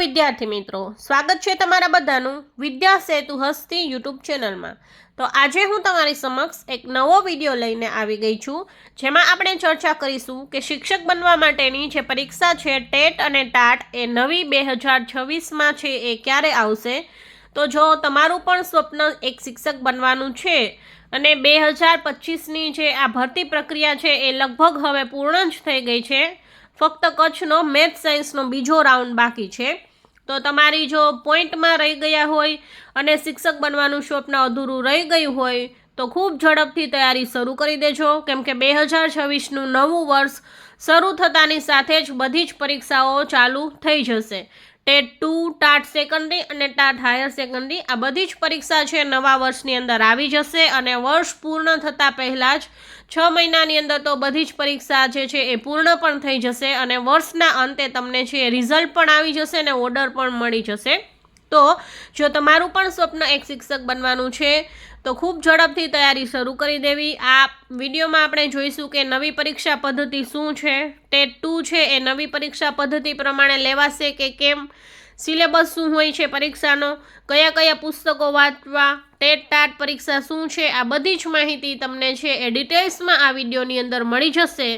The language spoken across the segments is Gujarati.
વિદ્યાર્થી મિત્રો, સ્વાગત છે તમારા બધાનું વિદ્યા સેતુ હસ્તી યુટ્યુબ ચેનલમાં. તો આજે હું તમારી સમક્ષ એક નવો વીડિયો લઈને આવી ગઈ છું, જેમાં આપણે ચર્ચા કરીશું કે શિક્ષક બનવા માટેની જે પરીક્ષા છે ટેટ અને ટાટ એ નવી બે હજાર છવ્વીસમાં છે એ ક્યારે આવશે? તો જો તમારું પણ સ્વપ્ન એક શિક્ષક બનવાનું છે અને બે હજાર પચીસની જે આ ભરતી પ્રક્રિયા છે એ લગભગ હવે પૂર્ણ જ થઈ ગઈ છે, ફક્ત કચ્છનો મેથ સાયન્સનો બીજો રાઉન્ડ બાકી છે. તો તમારી જો પોઈન્ટમાં રહી ગયા હોય અને શિક્ષક બનવાનું સ્વપ્ન અધૂરું રહી ગયું હોય, તો ખૂબ ઝડપથી તૈયારી શરૂ કરી દેજો. કેમ કે બે હજાર છવ્વીસનું નવું વર્ષ શરૂ થતાની સાથે જ બધી જ પરીક્ષાઓ ચાલુ થઈ જશે. ટેટ ટુ ટાટ સેકન્ડરી અને ટાટ હાયર સેકન્ડરી આ બધી જ પરીક્ષા છે. નવા વર્ષની અંદર આવી જશે અને વર્ષ પૂર્ણ થતાં પહેલાં જ છ મહિનાની અંદર તો બધી જ પરીક્ષા જે છે એ પૂર્ણ પણ થઈ જશે અને વર્ષના અંતે તમને છે રિઝલ્ટ પણ આવી જશે અને ઓર્ડર પણ મળી જશે. તો જો તમારું પણ સ્વપ્ન એક શિક્ષક બનવાનું છે, તો ખૂબ ઝડપથી તૈયારી શરૂ કરી દેવી. આ વિડીયોમાં આપણે જોઈશું કે નવી પરીક્ષા પદ્ધતિ શું છે, ટેટ ટુ છે, એ નવી પરીક્ષા પદ્ધતિ પ્રમાણે લેવાશે કે કેમ, સિલેબસ શું હોય છે પરીક્ષાનો, કયા કયા પુસ્તકો વાંચવા, ટેટ ટાટ પરીક્ષા શું છે, આ બધી જ માહિતી તમને છે એ ડિટેલ્સમાં આ વિડીયોની અંદર મળી જશે.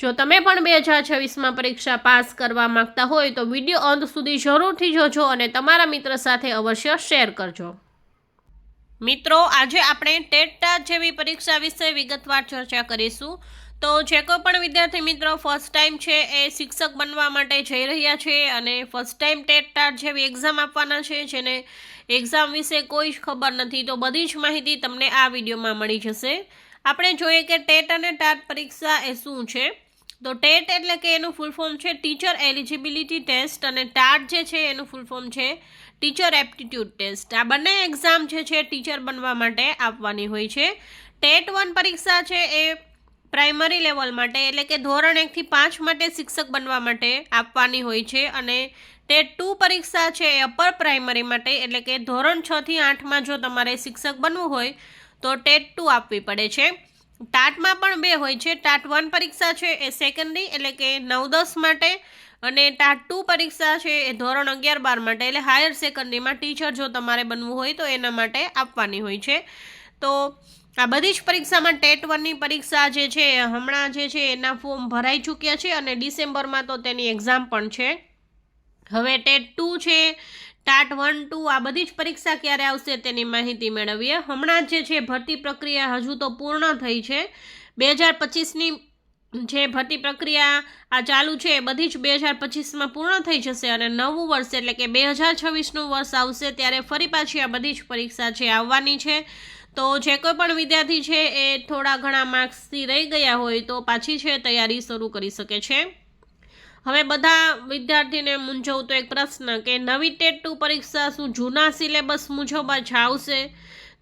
જો તમે પણ બે હજાર છવ્વીસમાં પરીક્ષા પાસ કરવા માંગતા હોય તો વીડિયો અંત સુધી જરૂરથી જોજો અને તમારા મિત્ર સાથે અવશ્ય શેર કરજો. મિત્રો, આજે આપણે ટેટ જેવી પરીક્ષા વિશે વિગતવાર ચર્ચા કરીશું. તો જે કોઈ પણ વિદ્યાર્થી મિત્રો ફર્સ્ટ ટાઈમ છે એ શિક્ષક બનવા માટે જઈ રહ્યા છે અને ફર્સ્ટ ટાઈમ ટેટ ટાટ જેવી એક્ઝામ આપવાના છે, જેને એક્ઝામ વિશે કોઈ જ ખબર નથી, તો બધી જ માહિતી તમને આ વિડીયોમાં મળી જશે. આપણે જોઈએ કે ટેટ અને ટાટ પરીક્ષા એ શું છે? તો ટેટ એટલે કે એનું ફૂલ ફોર્મ છે ટીચર એલિજિબિલિટી ટેસ્ટ અને ટાટ જે છે એનું ફૂલ ફોર્મ છે ટીચર એપ્ટિટ્યૂડ ટેસ્ટ આ બંને એક્ઝામ જે છે ટીચર બનવા માટે આપવાની હોય છે. ટેટ વન પરીક્ષા છે એ પ્રાઇમરી લેવલ માટે એટલે કે ધોરણ એકથી પાંચ માટે શિક્ષક બનવા માટે આપવાની હોય છે અને ટેટ ટુ પરીક્ષા છે એ અપર પ્રાઇમરી માટે એટલે કે ધોરણ છથી આઠમાં જો તમારે શિક્ષક બનવું હોય તો ટેટ ટુ આપવી પડે છે. ટાટમાં પણ બે હોય છે. ટાટ વન પરીક્ષા છે એ સેકન્ડરી એટલે કે નવ દસ માટે. અને ટાટ ટુ પરીક્ષા છે એ ધોરણ અગિયાર બાર માટે. એટલે હાયર સેકન્ડરીમાં ટીચર જો તમારે બનવું હોય તો એના માટે આપવાની હોય છે. તો આ બધી જ પરીક્ષામાં ટેટ વનની પરીક્ષા જે છે હમણાં જે છે એના ફોર્મ ભરાઈ ચૂક્યા છે અને ડિસેમ્બરમાં તો તેની એક્ઝામ પણ છે. હવે ટેટ ટુ છે ટાટ વન, ટુ, આ બધી જ પરીક્ષા ક્યારે આવશે તેની માહિતી મેળવીએ. હમણાં જે છે, ભરતી પ્રક્રિયા હજુ તો પૂર્ણ થઈ છે. બે હજાર પચીસની જે ભરતી પ્રક્રિયા આ ચાલુ છે, એ બધી જ બે હજાર પચીસમાં પૂર્ણ થઈ જશે અને નવું વર્ષ, એટલે કે બે હજાર છવ્વીસનું વર્ષ આવશે ત્યારે ફરી પાછી આ બધી જ પરીક્ષા છે આવવાની છે. તો જે કોઈ પણ વિદ્યાર્થી છે, એ થોડા ઘણા માર્ક્સથી રહી ગયા હોય તો પાછી છે, તૈયારી શરૂ કરી શકે છે. હવે બધા વિદ્યાર્થીને મૂંઝવતો એક પ્રશ્ન કે નવી ટેટ ટુ પરીક્ષા શું જૂના સિલેબસ મુજબ જ આવશે?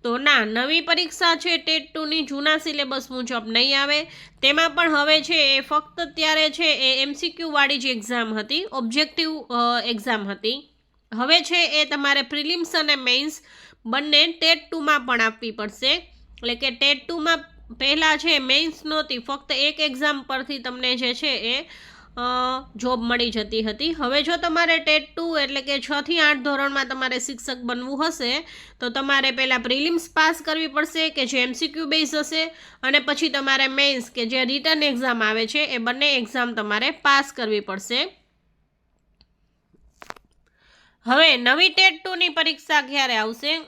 તો ના, નવી પરીક્ષા છે ટેટ ટુની જૂના સિલેબસ મુજબ નહીં આવે. તેમાં પણ હવે છે એ ફક્ત ત્યારે છે એ એમસીક્યુ વાળી જ એક્ઝામ હતી, ઓબ્જેક્ટિવ એક્ઝામ હતી. હવે છે એ તમારે પ્રિલિમ્સ અને મેઇન્સ બંને ટેટ ટુમાં પણ આપવી પડશે. એટલે કે ટેટ ટુમાં પહેલાં છે મેઇન્સ નહોતી, ફક્ત એક એક્ઝામ પરથી તમને જે છે એ જોબ મળી જતી હતી. હવે જો તમારે ટેટ ટુ એટલે કે છથી આઠ ધોરણમાં તમારે શિક્ષક બનવું હશે, તો તમારે પહેલાં પ્રિલિમ્સ પાસ કરવી પડશે, કે જે એમસીક્યુ બેઝ હશે, અને પછી તમારે મેઇન્સ કે જે રિટર્ન એક્ઝામ આવે છે, એ બંને એક્ઝામ તમારે પાસ કરવી પડશે. હવે નવી ટેટ ટુની પરીક્ષા ક્યારે આવશે?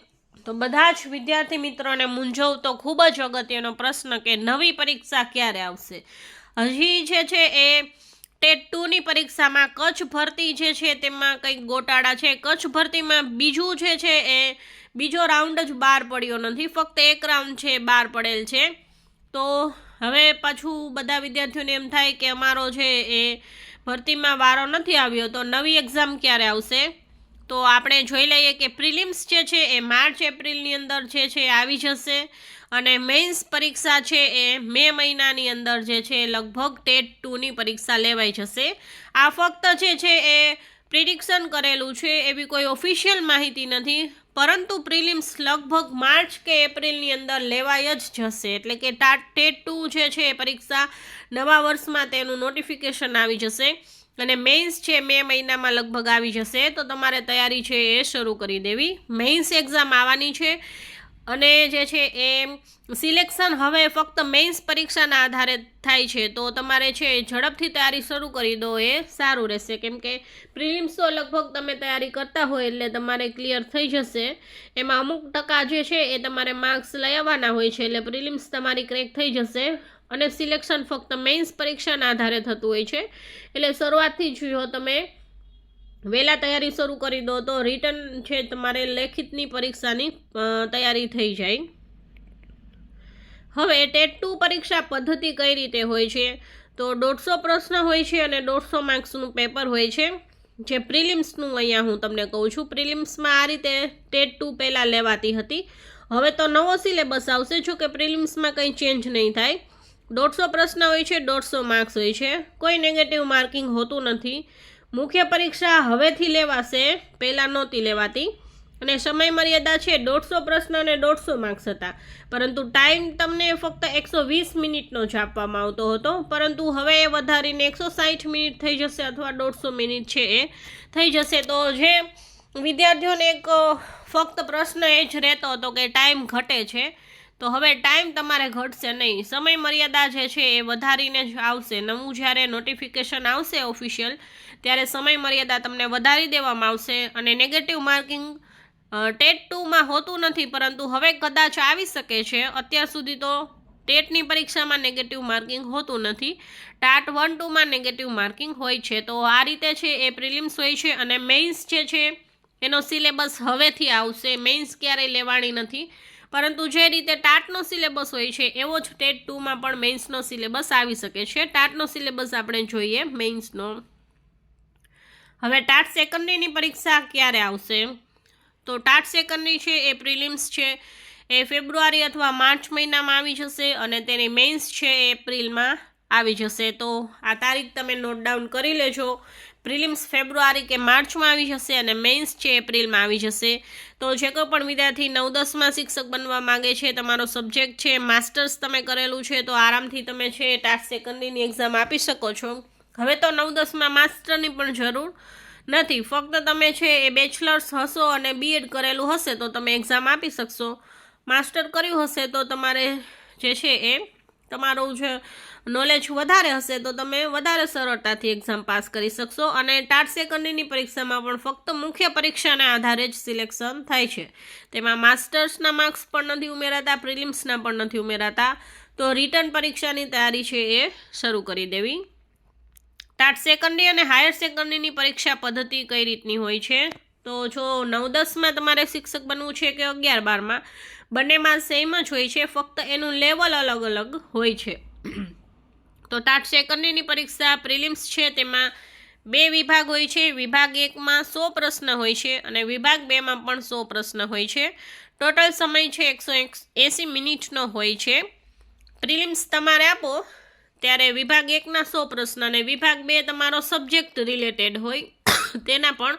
તો બધા જ વિદ્યાર્થી મિત્રોને મૂંઝવતો ખૂબ જ અગત્યનો પ્રશ્ન કે નવી પરીક્ષા ક્યારે આવશે? હજી જે છે એ ટેટ ટુની પરીક્ષામાં કચ્છ ભરતી જે છે તેમાં કંઈક ગોટાળા છે. કચ્છ ભરતીમાં બીજું જે છે એ બીજો રાઉન્ડ જ બહાર પડ્યો નથી. ફક્ત એક રાઉન્ડ છે બહાર પડેલ છે. તો હવે પાછું બધા વિદ્યાર્થીઓને એમ થાય કે અમારો છે એ ભરતીમાં વારો નથી આવ્યો તો નવી એક્ઝામ ક્યારે આવશે? તો આપણે જોઈ લઈએ કે પ્રિલિમ્સ જે છે એ માર્ચ એપ્રિલની અંદર જે છે આવી જશે. અને મેઇન્સ પરીક્ષા છે એ મે મહિનાની અંદર જે છે લગભગ ટેટ ટુની પરીક્ષા લેવાઈ જશે. આ ફક્ત જે છે એ પ્રિડિક્શન કરેલું છે એવી કોઈ ઓફિશિયલ માહિતી નથી, પરંતુ પ્રિલિમ્સ લગભગ માર્ચ કે એપ્રિલની અંદર લેવાય જ જશે. એટલે કે ટેટ ટુ જે છે એ પરીક્ષા નવા વર્ષમાં તેનું નોટિફિકેશન આવી જશે અને મેઇન્સ છે મે મહિનામાં લગભગ આવી જશે. તો તમારે તૈયારી છે એ શરૂ કરી દેવી. મેઇન્સ એક્ઝામ આવવાની છે. અને જે છે એ સિલેક્શન હવે ફક્ત મેઇન્સ પરીક્ષાના આધારે થાય છે. તો તમારે છે ઝડપથી તૈયારી શરૂ કરી દો, એ સારું રહેશે. કેમ કે પ્રિલિમ્સ તો લગભગ તમે તૈયારી કરતા હોય એટલે તમારે ક્લિયર થઈ જશે. એમાં અમુક ટકા જે છે એ તમારે માર્ક્સ લઈ આવવાના હોય છે એટલે પ્રિલિમ્સ તમારી ક્રેક થઈ જશે અને સિલેક્શન ફક્ત મેઇન્સ પરીક્ષાના આધારે થતું હોય છે. એટલે શરૂઆતથી જ જો તમે વહેલા તૈયારી શરૂ કરી દો તો રિટર્ન છે તમારે લેખિતની પરીક્ષાની તૈયારી થઈ જાય. હવે ટેટ ટુ પરીક્ષા પદ્ધતિ કઈ રીતે હોય છે? તો દોઢસો પ્રશ્ન હોય છે અને દોઢસો માર્ક્સનું પેપર હોય છે. જે પ્રિલિમ્સનું અહીંયા હું તમને કહું છું, પ્રિલિમ્સમાં આ રીતે ટેટ ટુ પહેલાં લેવાતી હતી. હવે તો નવો સિલેબસ આવશે, જો કે પ્રિલિમ્સમાં કંઈ ચેન્જ નહીં થાય. દોઢસો પ્રશ્ન હોય છે, દોઢસો માર્ક્સ હોય છે. કોઈ નેગેટિવ માર્કિંગ હોતું નથી. મુખ્ય પરીક્ષા હવેથી લેવાશે, પહેલાં નહોતી લેવાતી. અને સમય મર્યાદા છે દોઢસો પ્રશ્ન અને દોઢસો માર્ક્સ હતા. પરંતુ ટાઈમ તમને ફક્ત એકસો વીસ મિનિટનો જ આપવામાં આવતો હતો. પરંતુ હવે એ વધારીને એકસો સાઠ મિનિટ થઈ જશે અથવા દોઢસો મિનિટ છે એ થઈ જશે. તો જે વિદ્યાર્થીઓને એક ફક્ત પ્રશ્ન એ જ રહેતો હતો કે ટાઈમ ઘટે છે. તો હવે ટાઈમ તમારે ઘટશે નહીં. સમય મર્યાદા જે છે એ વધારીને જ આવશે. નવું જ્યારે નોટિફિકેશન આવશે ઓફિશિયલ ત્યારે સમય મર્યાદા તમને વધારી દેવામાં આવશે અને નેગેટિવ માર્કિંગ ટેટ ટુમાં હોતું નથી, પરંતુ હવે કદાચ આવી શકે છે. અત્યાર સુધી તો ટેટની પરીક્ષામાં નેગેટિવ માર્કિંગ હોતું નથી. ટાટ વન ટુમાં નેગેટિવ માર્કિંગ હોય છે. તો આ રીતે છે એ પ્રિલિમ્સ હોય છે અને મેઇન્સ જે છે એનો સિલેબસ હવેથી આવશે. મેઇન્સ ક્યારેય લેવાની નથી. પરંતુ જે રીતે ટાટનો સિલેબસ હોય છે, એવો જ ટેટ ટુમાં પણ મેઇન્સનો સિલેબસ આવી શકે છે. ટાટનો સિલેબસ આપણે જોઈએ મેઇન્સનો. હવે ટાટ સેકન્ડરીની પરીક્ષા ક્યારે આવશે? તો ટાટ સેકન્ડરી છે, એ પ્રિલિમ્સ છે, એ ફેબ્રુઆરી અથવા માર્ચ મહિનામાં આવી જશે અને તેની મેઇન્સ છે એપ્રિલમાં આવી જશે. તો આ તારીખ તમે નોટ ડાઉન કરી લેજો. પ્રિલિમ્સ ફેબ્રુઆરી કે માર્ચમાં આવી જશે અને મેઇન્સ છે એપ્રિલમાં આવી જશે. તો જે કોઈ પણ વિદ્યાર્થી નવ દસમાં શિક્ષક બનવા માગે છે, તમારો સબ્જેક્ટ છે, માસ્ટર્સ તમે કરેલું છે, તો આરામથી તમે છે ટાસ્ક સેકન્ડરીની એક્ઝામ આપી શકો છો. હવે તો નવ દસમાં માસ્ટરની પણ જરૂર નથી. ફક્ત તમે છે એ બેચલર્સ હશો અને બીએડ કરેલું હશે તો તમે એક્ઝામ આપી શકશો. માસ્ટર કર્યું હશે તો તમારે જે છે એ તમારું જે નોલેજ વધારે હશે તો તમે વધારે સરળતાથી એક્ઝામ પાસ કરી શકશો અને ટાટ સેકન્ડરીની પરીક્ષામાં પણ ફક્ત મુખ્ય પરીક્ષાના આધારે જ સિલેક્શન થાય છે. તેમાં માસ્ટર્સના માર્ક્સ પણ નથી ઉમેરાતા પ્રિલિમ્સના પણ નથી ઉમેરાતા. તો રિટર્ન પરીક્ષાની તૈયારી છે એ શરૂ કરી દેવી. ટાટ સેકન્ડરી અને હાયર સેકન્ડરીની પરીક્ષા પદ્ધતિ કઈ રીતની હોય છે? તો જો નવ દસમાં તમારે શિક્ષક બનવું છે કે અગિયાર બારમાં, બંનેમાં સેમ જ હોય છે, ફક્ત એનું લેવલ અલગ અલગ હોય છે. તો ટાટ સેકન્ડરીની પરીક્ષા પ્રિલિમ્સ છે, તેમાં બે વિભાગ હોય છે. વિભાગ એકમાં સો પ્રશ્ન હોય છે અને વિભાગ બેમાં પણ સો પ્રશ્ન હોય છે. ટોટલ સમય છે એકસો, એંસી મિનિટનો હોય છે. પ્રિલિમ્સ તમારે આપો, ત્યારે વિભાગ એકના સો પ્રશ્ન અને વિભાગ બે તમારો સબ્જેક્ટ રિલેટેડ હોય. તેના પણ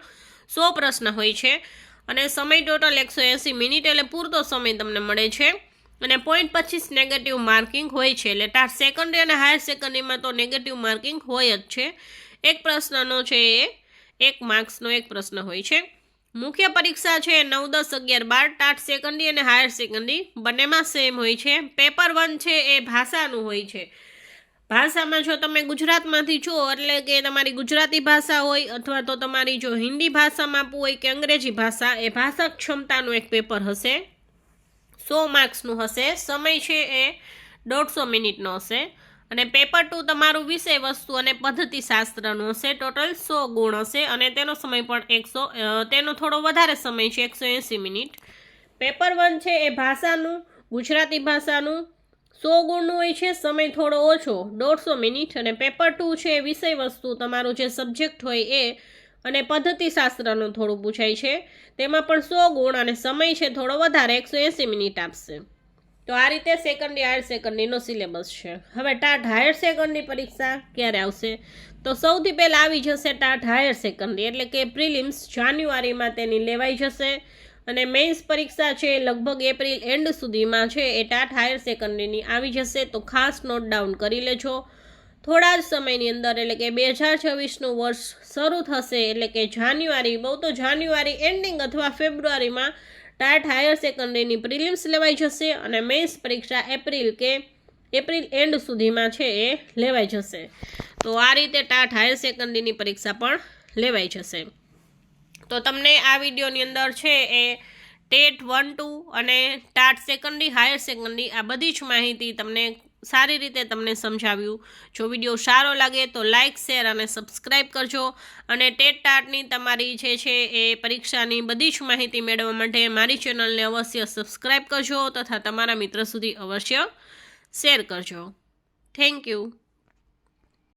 સો પ્રશ્ન હોય છે. અને સમય ટોટલ એકસો એંસી મિનિટ, એટલે પૂરતો સમય તમને મળે છે. અને પોઈન્ટ પચીસ નેગેટિવ માર્કિંગ હોય છે. એટલે ટાટ સેકન્ડરી અને હાયર સેકન્ડરીમાં તો નેગેટિવ માર્કિંગ હોય જ છે. એક પ્રશ્નનો છે એ, એક માર્ક્સનો એક પ્રશ્ન હોય છે. મુખ્ય પરીક્ષા છે નવ, દસ, અગિયાર, બાર ટાટ સેકન્ડરી અને હાયર સેકન્ડરી બંનેમાં સેમ હોય છે. પેપર વન છે એ ભાષાનું હોય છે. ભાષામાં જો તમે ગુજરાતમાંથી છો, એટલે કે તમારી ગુજરાતી ભાષા હોય, અથવા તો તમારી જો હિન્દી ભાષામાં આપવું હોય કે અંગ્રેજી ભાષા, એ ભાષા ક્ષમતાનું એક પેપર હશે. સો માર્ક્સનું હશે, સમય છે એ દોઢસો મિનિટનો હશે. અને પેપર ટુ તમારું વિષય વસ્તુ અને પદ્ધતિ શાસ્ત્રનું હશે, ટોટલ સો ગુણ હશે અને તેનો સમય પણ એકસો તેનો થોડો વધારે સમય છે, એકસો એંસી મિનિટ. પેપર વન છે એ ભાષાનું, ગુજરાતી ભાષાનું. સો ગુણનું હોય છે, સમય થોડો ઓછો, દોઢસો મિનિટ. અને પેપર ટુ છે વિષય વસ્તુ, તમારું જે સબ્જેક્ટ હોય એ અને પદ્ધતિશાસ્ત્રનું થોડું પૂછાય છે. તેમાં પણ સો ગુણ અને સમય છે, થોડો વધારે, એકસો એંસી મિનિટ આપશે. તો આ રીતે સેકન્ડરી હાયર સેકન્ડરીનો સિલેબસ છે. હવે ટાટ હાયર સેકન્ડરી પરીક્ષા ક્યારે આવશે? તો સૌથી પહેલાં આવી જશે ટાટ હાયર સેકન્ડરી એટલે કે પ્રિલિમ્સ જાન્યુઆરીમાં તેની લેવાઈ જશે. અને મેઇન્સ પરીક્ષા છે લગભગ એપ્રિલ એન્ડ સુધીમાં છે, એ ટાટ હાયર સેકન્ડરીની આવી જશે. તો ખાસ નોટ ડાઉન કરી લેજો. થોડા જ સમયની અંદર, એટલે કે બે હજાર છવ્વીસનું વર્ષ શરૂ થશે, એટલે કે જાન્યુઆરી, બહુ તો જાન્યુઆરી એન્ડિંગ અથવા ફેબ્રુઆરીમાં ટાટ હાયર સેકન્ડરીની પ્રિલિમ્સ લેવાઈ જશે અને મેન્સ પરીક્ષા એપ્રિલ કે એપ્રિલ એન્ડ સુધીમાં છે એ લેવાઈ જશે. તો આ રીતે ટાટ હાયર સેકન્ડરીની પરીક્ષા પણ લેવાઈ જશે. તો તમને આ વિડીયોની અંદર છે એ ટેટ વન, ટુ અને ટાટ સેકન્ડરી, હાયર સેકન્ડરી આ બધી જ માહિતી તમને સારી રીતે તમને સમજાવ્યું. જો વીડિયો સારો લાગે તો લાઇક શેર અને સબસ્ક્રાઈબ કરજો. અને ટેટ ટાટની તમારી જે છે એ પરીક્ષાની બધી જ માહિતી મેળવવા માટે મારી ચેનલને અવશ્ય સબસ્ક્રાઈબ કરજો તથા તમારા મિત્ર સુધી અવશ્ય શેર કરજો. Thank you